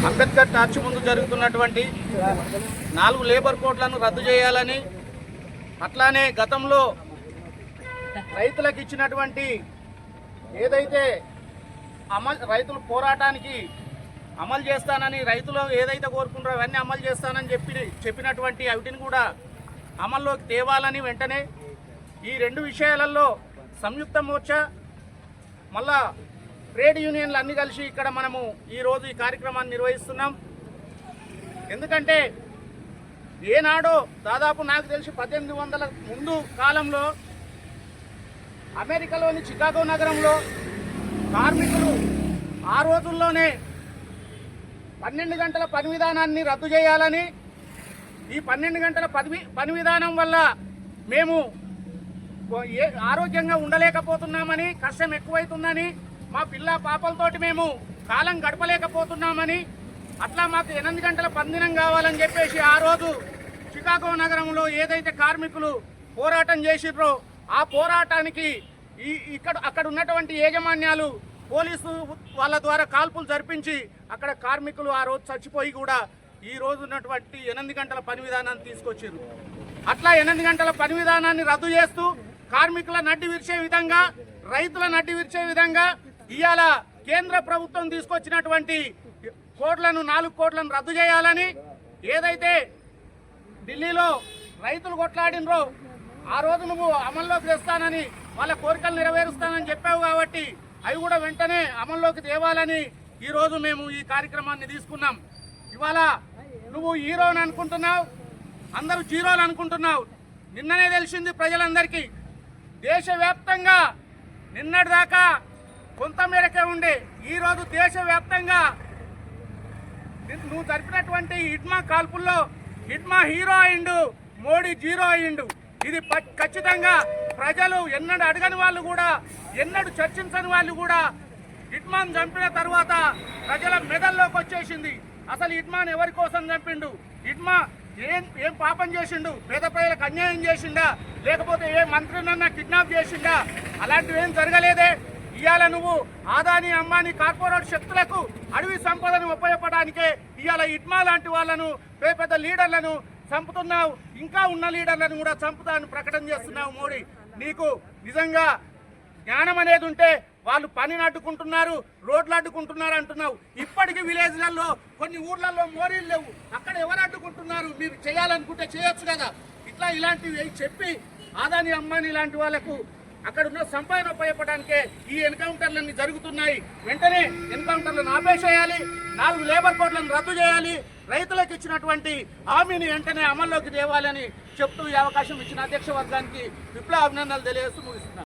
Ambedkar torch ముందు జరుగుతున్నటువంటి నాలుగు లేబర్ కోడ్లను రద్దు చేయాలని అట్లానే గతంలో రైతులకు ఇచ్చినటువంటి ఏదైతే అమలు రైతుల పోరాటానికి అమలు చేస్తానని రైతులు ఏదైతే కోరుకుంటారో అవన్నీ అమలు చేస్తానని చెప్పి చెప్పినటువంటి వాటిని కూడా అమల్లోకి తేవాలని వెంటనే ఈ రెండు విషయాలలో సంయుక్త మోర్చా మళ్ళా ట్రేడ్ యూనియన్లు అన్ని కలిసి ఇక్కడ మనము ఈరోజు ఈ కార్యక్రమాన్ని నిర్వహిస్తున్నాం. ఎందుకంటే ఏనాడో దాదాపు నాకు తెలిసి పద్దెనిమిది వందల ముందు కాలంలో అమెరికాలోని చికాగో నగరంలో కార్మికులు ఆ రోజుల్లోనే పన్నెండు గంటల పని విధానాన్ని రద్దు చేయాలని ఈ పన్నెండు గంటల పని పని విధానం వల్ల మేము ఏ ఆరోగ్యంగా ఉండలేకపోతున్నామని కష్టం ఎక్కువైతుందని మా పిల్ల పాపలతోటి మేము కాలం గడపలేకపోతున్నామని అట్లా మాకు ఎనిమిది గంటల పందినం కావాలని చెప్పేసి ఆ రోజు చికాగో నగరంలో ఏదైతే కార్మికులు పోరాటం చేసిర్రో ఆ పోరాటానికి ఈ ఇక్కడ అక్కడ ఉన్నటువంటి యాజమాన్యాలు పోలీసు వాళ్ళ ద్వారా కాల్పులు జరిపించి అక్కడ కార్మికులు ఆ రోజు చచ్చిపోయి కూడా ఈ రోజు ఉన్నటువంటి ఎనిమిది గంటల పని విధానాన్ని తీసుకొచ్చారు అట్లా ఎనిమిది గంటల పని విధానాన్ని రద్దు చేస్తూ కార్మికుల నడ్డి విరిచే విధంగా రైతుల నడ్డి విరిచే విధంగా ఇవాళ కేంద్ర ప్రభుత్వం తీసుకొచ్చినటువంటి కోట్లను నాలుగు కోట్లను రద్దు చేయాలని ఏదైతే ఢిల్లీలో రైతులు కొట్లాడినరో ఆ రోజు నువ్వు అమల్లోకి తెస్తానని వాళ్ళ కోరికలు నెరవేరుస్తానని చెప్పావు కాబట్టి అవి కూడా వెంటనే అమల్లోకి తేవాలని ఈరోజు మేము ఈ కార్యక్రమాన్ని తీసుకున్నాం. ఇవాళ నువ్వు హీరోని అనుకుంటున్నావు అందరూ జీరోలు అనుకుంటున్నావు. నిన్ననే తెలిసింది ప్రజలందరికీ. దేశవ్యాప్తంగా నిన్నటిదాకా మేరకే ఉండే ఈరోజు దేశవ్యాప్తంగా నువ్వు జరిపినటువంటి హిడ్మా కాల్పుల్లో హిడ్మా హీరో అయిండు మోడీ జీరో అయిండు. ఇది ఖచ్చితంగా ప్రజలు ఎన్నడూ అడగని వాళ్ళు కూడా ఎన్నడు చర్చించని వాళ్ళు కూడా హిట్మాన్ చంపిన తర్వాత ప్రజల మెదల్లోకి వచ్చేసింది. అసలు హిట్మాన్ ఎవరి కోసం చంపిండు? హిట్మా ఏం ఏం పాపం చేసిండు? పేద ప్రజలకు అన్యాయం చేసిండా? లేకపోతే ఏ మంత్రినన్నా కిడ్నాప్ చేసిండా? అలాంటివి ఏం జరగలేదే. ఇవాళ నువ్వు ఆదాని అమ్మాని కార్పొరేట్ శక్తులకు అడవి సంపదను ఉపయోగపడానికే ఇవాళ ఇట్మా లాంటి వాళ్ళను పెద్ద పెద్ద లీడర్లను చంపుతున్నావు. ఇంకా ఉన్న లీడర్లను కూడా చంపుతాను ప్రకటన చేస్తున్నావు మోడీ. నీకు నిజంగా జ్ఞానం అనేది ఉంటే వాళ్ళు పనిని అడ్డుకుంటున్నారు రోడ్లు అడ్డుకుంటున్నారు అంటున్నావు. ఇప్పటికీ విలేజ్లలో కొన్ని ఊర్లలో మోరీలు లేవు. అక్కడ ఎవరు అడ్డుకుంటున్నారు? మీరు చేయాలనుకుంటే చేయొచ్చు కదా. ఇట్లా ఇలాంటివి చెప్పి ఆదాని అమ్మాని లాంటి వాళ్ళకు అక్కడ ఉన్న సంపాదన ఉపయోగపడానికే ఈ ఎన్కౌంటర్లన్నీ జరుగుతున్నాయి. వెంటనే ఎన్కౌంటర్లను ఆపేసేయాలి నాలుగు లేబర్ కోడ్లను రద్దు చేయాలి రైతులకు ఇచ్చినటువంటి హామీని వెంటనే అమల్లోకి తేవాలని చెప్తూ ఈ అవకాశం ఇచ్చిన అధ్యక్ష వర్గానికి విప్లవ అభినందనలు తెలియజేస్తూ ముగిస్తున్నాను.